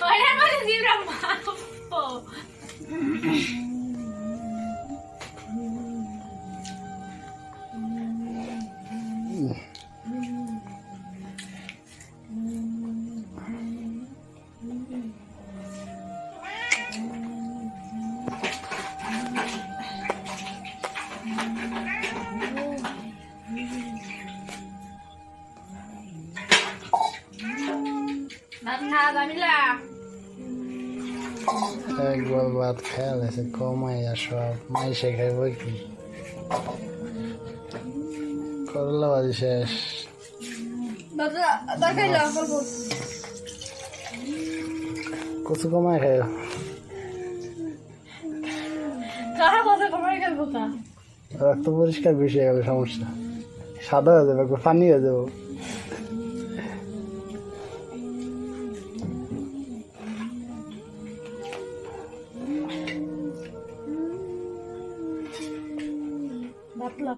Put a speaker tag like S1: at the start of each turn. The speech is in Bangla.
S1: Ahora no les libra mapo.
S2: একবার ভাত খেয়াল আছে কমাই সব। মাইসে খাইব কি? করলা বাজি শেষ। কচু কমাই খাই রক্ত পরিষ্কার বেশি হয়ে গেলে সমস্যা। সাদা হয়ে যাবে পানি হয়ে যাব। darla.